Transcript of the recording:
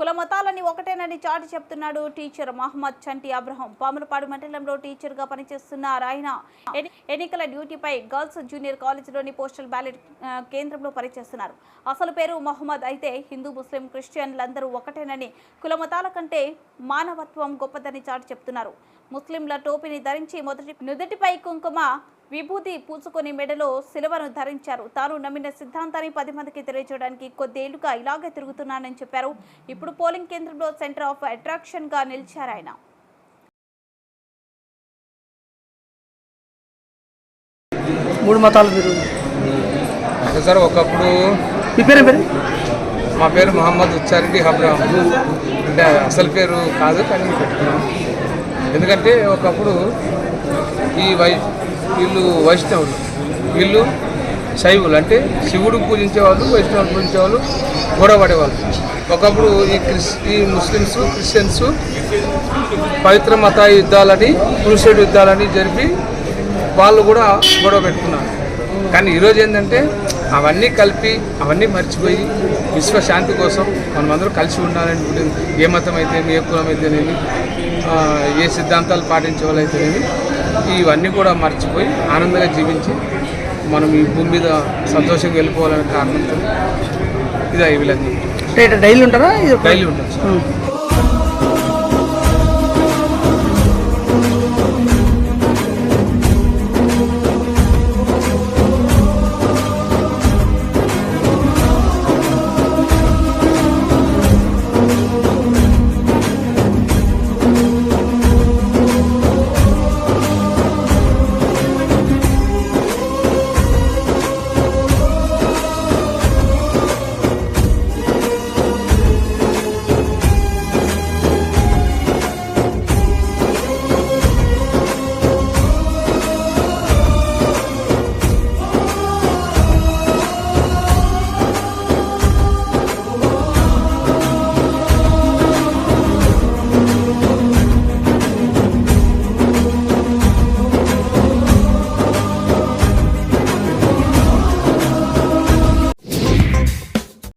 కుల మతాలని ఒకటేనని చాటి చెప్తున్నాడు టీచర్ మహమ్మద్ చంటి అబ్రహం. పాములపాడు మండలంలో టీచర్గా పనిచేస్తున్న ఆయన ఎన్ని- ఎన్నికల డ్యూటీపై గర్ల్స్ జూనియర్ కాలేజీలోని పోస్టల్ బ్యాలెట్ కేంద్రంలో పనిచేస్తున్నారు. అసలు పేరు మహమ్మద్ అయితే హిందూ ముస్లిం క్రిస్టియన్లందరూ ఒకటేనని కుల మతాల కంటే మానవత్వం గొప్పదని చాటి చెప్తున్నారు. ముస్లింల టోపీని ధరించి మొదటి నుదుటిపై కుంకుమ విభూతి పూసుకొని మెడలో సిలువను ధరించారు. తాను నమ్మిన సిద్ధాంతాన్ని పది మందికి తెలియజేయడానికి కొద్దేళ్ళుగా ఇలాగే తిరుగుతున్నానని చెప్పారు. ఇప్పుడు పోలింగ్ కేంద్రంలో సెంటర్ ఆఫ్ అట్రాక్షన్గా నిలిచారు ఆయన. మూడు మతాలు మీరు సార్ ఒకప్పుడు మీ పేరు పేరు? మా పేరు మహమ్మద్ ఉచ్చారెడ్డి హబ్రామ్. అంటే అసలు పేరు కాదు కానీ పెట్టుకున్నాం. ఎందుకంటే ఒకప్పుడు ఈ వై వీళ్ళు వైష్ణవులు. వీళ్ళు శైవులు. అంటే శివుడు పూజించేవాళ్ళు వైష్ణవులు పూజించేవాళ్ళు గొడవపడేవాళ్ళు ఒకప్పుడు ఈ క్రిస్ ఈ ముస్లిమ్స్ క్రిస్టియన్స్ పవిత్ర మత యుద్ధాలని క్రూసైడ్ యుద్ధాలని జరిపి వాళ్ళు కూడా గొడవ పెట్టుకున్నారు. కానీ ఈరోజు ఏంటంటే అవన్నీ కలిపి అవన్నీ మర్చిపోయి విశ్వశాంతి కోసం మనమందరం కలిసి ఉండాలని ఏ మతం అయితేనేమి ఏ కులం అయితేనేమి ఏ సిద్ధాంతాలు పాటించే వాళ్ళు అయితేనేమి ఇవన్నీ కూడా మర్చిపోయి ఆనందంగా జీవించి మనం ఈ భూమి మీద సంతోషంగా వెళ్ళిపోవాలనే కారణంతో ఇది అంటే ఇట్లా డైలీ ఉంటారా? డైలీ ఉంటుంది.